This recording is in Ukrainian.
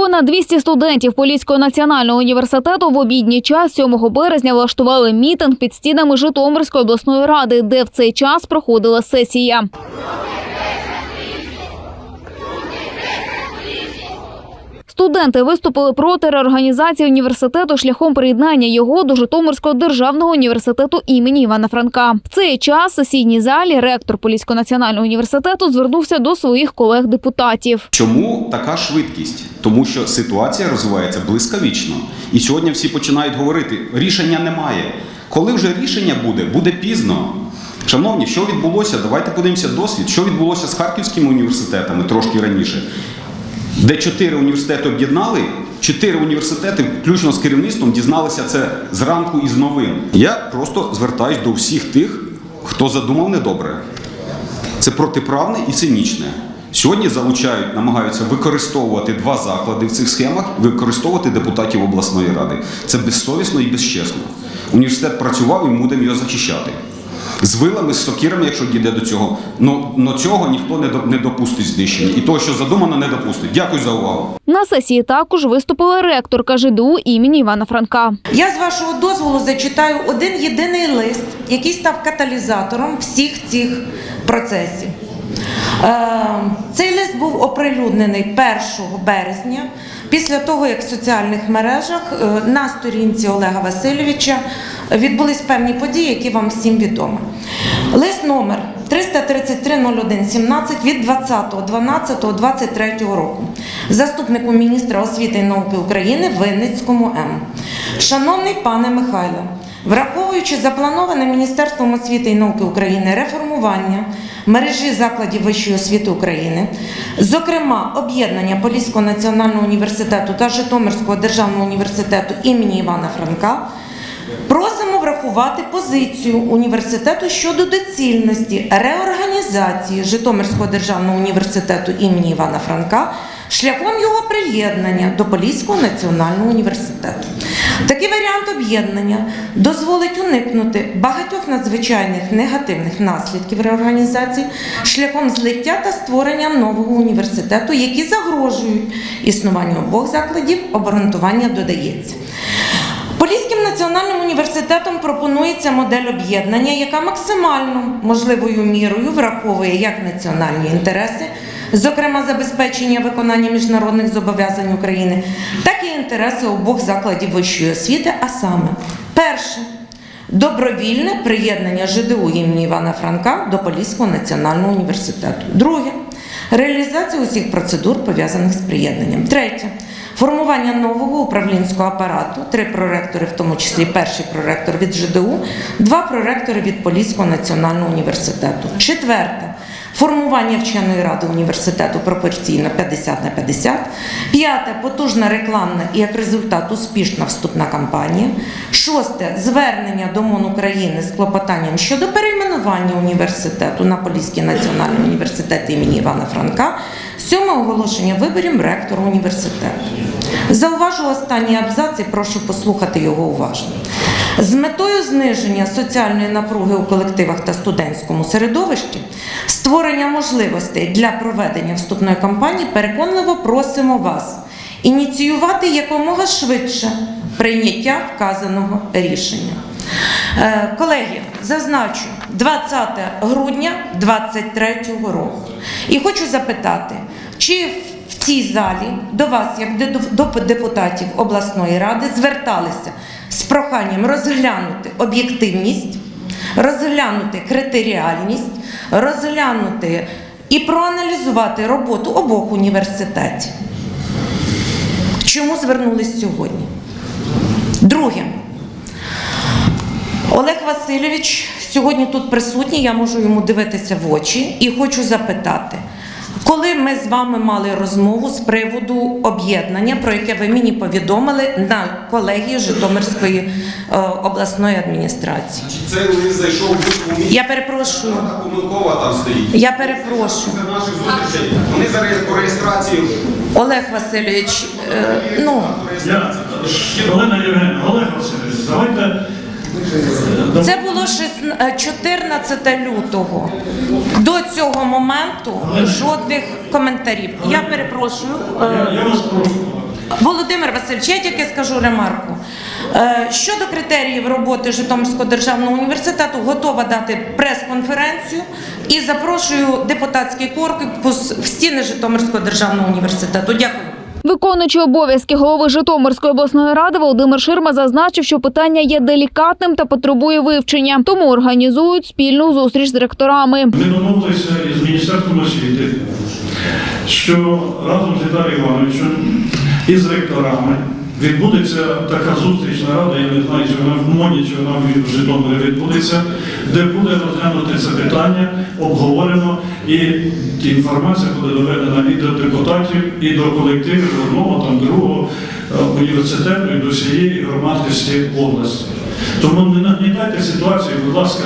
Понад 200 студентів Поліського національного університету в обідній час 7 березня влаштували мітинг під стінами Житомирської обласної ради, де в цей час проходила сесія. Студенти виступили проти реорганізації університету шляхом приєднання його до Житомирського державного університету імені Івана Франка. В цей час в сесійній залі ректор Поліського національного університету звернувся до своїх колег-депутатів. Чому така швидкість? Тому що ситуація розвивається блискавічно. І сьогодні всі починають говорити: рішення немає. Коли вже рішення буде, буде пізно. Шановні, що відбулося? Давайте подивимося досвід. Що відбулося з харківськими університетами трошки раніше, де чотири університети об'єднали. Чотири університети, включно з керівництвом, дізналися це зранку із новин. Я просто звертаюсь до всіх тих, хто задумав недобре. Це протиправне і цинічне. Сьогодні залучають, намагаються використовувати два заклади в цих схемах, використовувати депутатів обласної ради. Це безсовісно і безчесно. Університет працював і ми будемо його захищати. З вилами, з сокирами, якщо дійде до цього, но, но цього ніхто не, до- не допустить знищення. І того, що задумано, не допустить. Дякую за увагу. На сесії також виступила ректорка ЖДУ імені Івана Франка. Я з вашого дозволу зачитаю один єдиний лист, який став каталізатором всіх цих процесів. Е, Цей лист був оприлюднений 1 березня, після того, як в соціальних мережах е, на сторінці Олега Васильовича відбулись певні події, які вам всім відомі. Лист номер 333-01-17 від 20.12.23 року заступнику міністра освіти і науки України Винницькому М. Шановний пане Михайло, враховуючи заплановане Міністерством освіти і науки України реформування мережі закладів вищої освіти України, зокрема об'єднання Поліського національного університету та Житомирського державного університету імені Івана Франка. Просимо врахувати позицію університету щодо доцільності реорганізації Житомирського державного університету імені Івана Франка шляхом його приєднання до Поліського національного університету. Такий варіант об'єднання дозволить уникнути багатьох надзвичайних негативних наслідків реорганізації шляхом злиття та створення нового університету, які загрожують існуванню обох закладів, обґрунтування додається. Поліським національним університетом пропонується модель об'єднання, яка максимально можливою мірою враховує як національні інтереси, зокрема забезпечення виконання міжнародних зобов'язань України, так і інтереси обох закладів вищої освіти, а саме перше. Добровільне приєднання ЖДУ імені Івана Франка до Поліського національного університету. Друге реалізація усіх процедур пов'язаних з приєднанням. Третє формування нового управлінського апарату, три проректори, в тому числі перший проректор від ЖДУ, два проректори від Поліського національного університету. Четверте. Формування вченої ради університету пропорційно 50 на 50. П'яте потужна рекламна і як результат успішна вступна кампанія. Шосте звернення до МОН України з клопотанням щодо перейменування університету на Поліський національний університет імені Івана Франка. Сьоме оголошення виборів ректора університету. Зауважу останній абзац і прошу послухати його уважно. З метою зниження соціальної напруги у колективах та студентському середовищі, створення можливостей для проведення вступної кампанії, переконливо просимо вас ініціювати якомога швидше прийняття вказаного рішення. Е, Колеги, зазначу 20 грудня 2023 року. І хочу запитати, чи цій залі до вас, як до депутатів обласної ради, зверталися з проханням розглянути об'єктивність, розглянути критеріальність, розглянути і проаналізувати роботу обох університетів. Чому звернулись сьогодні? Друге. Олег Васильович сьогодні тут присутній, я можу йому дивитися в очі і хочу запитати, коли ми з вами мали розмову з приводу об'єднання, про яке ви мені повідомили на колегії Житомирської е, обласної адміністрації? Цей лист зайшов. Я перепрошую. помилкова там стоїть. Я перепрошую. Це. Вони зараз по реєстрації. Олег Васильович, е, ну Я, Олена Євгенівна, Олег Васильович, давайте. Е, це було е, 14 лютого. До цього моменту жодних коментарів. Я перепрошую. е. Володимир Васильович, я тільки скажу ремарку. Е, Щодо критеріїв роботи Житомирського державного університету, готова дати прес-конференцію і запрошую депутатський корпус в стіни Житомирського державного університету. Дякую. Виконуючий обов'язки голови Житомирської обласної ради Володимир Ширма зазначив, що питання є делікатним та потребує вивчення, тому організують спільну зустріч з ректорами. Ми домовилися із Міністерством освіти, що разом з Віталієм Івановичем і з ректорами відбудеться така зустрічна рада, я не знаю, чи вона в Моні, чи вона в Житомирі відбудеться, де буде розглянути це питання, обговорено, і інформація буде доведена і до депутатів, і до колективів одного, там другого е, університету, і до всієї громадськості області. Тому не нагнітайте ситуацію, будь ласка,